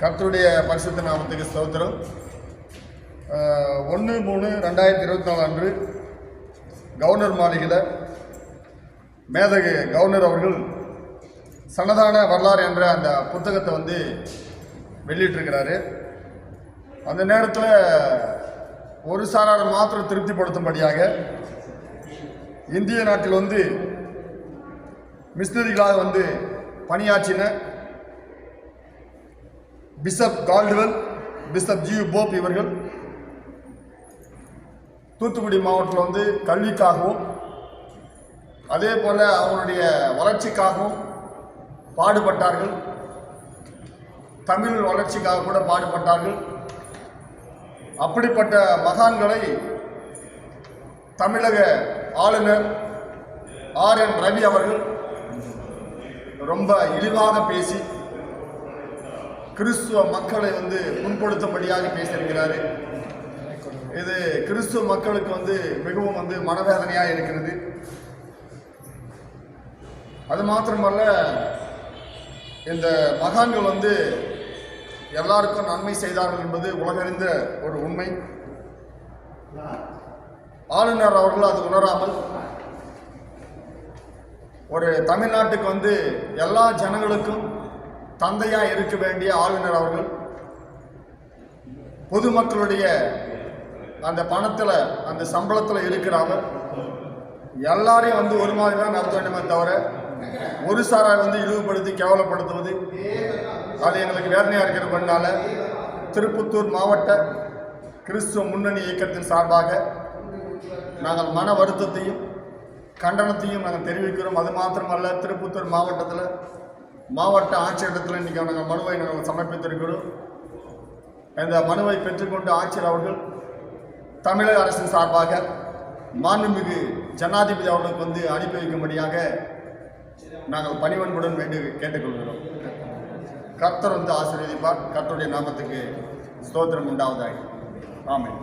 கர்த்தருடைய பரிசுத்த நாமத்துக்கு ஸ்தோத்திரம். ஒன்று மூணு ரெண்டாயிரத்தி இருபத்தி நாலு அன்று கவர்னர் மாளிகையில் மேதகு கவர்னர் அவர்கள் சன்னதான வரலாறு என்ற அந்த புத்தகத்தை வந்து வெளியிட்டிருக்கிறாரு. அந்த நேரத்தில் ஒரு சாரார் மாத்திரம் திருப்திப்படுத்தும்படியாக இந்திய நாட்டில் வந்து மிஷினரிகளாக வந்து பணியாற்றின bishop Caldwell bishop G Pope இவர்கள். தூத்துக்குடி மாவட்டத்தில் வந்து கல்விக்காகவும் அதே போல் அவருடைய வளர்ச்சிக்காகவும் பாடுபட்டார்கள். தமிழ் வளர்ச்சிக்காக கூட பாடுபட்டார்கள். அப்படிப்பட்ட மகான்களை தமிழக ஆளுநர் ஆர் என் ரவி அவர்கள் ரொம்ப இழிவாக பேசி கிறிஸ்துவ மக்களை வந்து முன்படுத்தும்படியாக பேசியிருக்கிறாரு. இது கிறிஸ்துவ மக்களுக்கு வந்து மிகவும் வந்து மனவேதனையாக இருக்கிறது. அது மாத்திரமல்ல இந்த மகான்கள் வந்து எல்லாருக்கும் நன்மை செய்தார்கள் என்பது உலகறிந்த ஒரு உண்மை. ஆளுநர் அவர்கள் அது உணராமல் ஒரு தமிழ்நாட்டுக்கு வந்து எல்லா ஜனங்களுக்கும் தந்தையாக இருக்க வேண்டிய ஆளுநர் அவர்கள் பொதுமக்களுடைய அந்த பணத்தில் அந்த சம்பளத்தில் இருக்கிறாங்க. எல்லாரையும் வந்து ஒரு மாதிரி தான் நடத்த வேண்டுமே தவிர ஒரு சாராக வந்து இழிவுபடுத்தி கேவலப்படுத்துவது அது எங்களுக்கு வேதனையாக இருக்கிறதுனால திருப்பத்தூர் மாவட்ட கிறிஸ்துவ முன்னணி இயக்கத்தின் சார்பாக நாங்கள் மன வருத்தத்தையும் கண்டனத்தையும் நாங்கள் தெரிவிக்கிறோம். அது மாத்திரமல்ல திருப்பத்தூர் மாவட்டத்தில் மாவட்ட ஆட்சியரிடத்தில் இன்றைக்கி நாங்கள் மனுவை நாங்கள் சமர்ப்பித்திருக்கிறோம். இந்த மனுவை பெற்றுக்கொண்டு ஆட்சியர் அவர்கள் தமிழக அரசின் சார்பாக மாண்புமிகு ஜனாதிபதி அவர்களுக்கு வந்து அனுப்பி வைக்கும்படியாக நாங்கள் பணிவன்புடன் வேண்டி கேட்டுக்கொள்கிறோம். கர்த்தர் வந்து ஆசீர்வதிப்பார். கர்த்தருடைய நாமத்துக்கு ஸ்தோத்திரம் உண்டாவதாக. ஆமாம்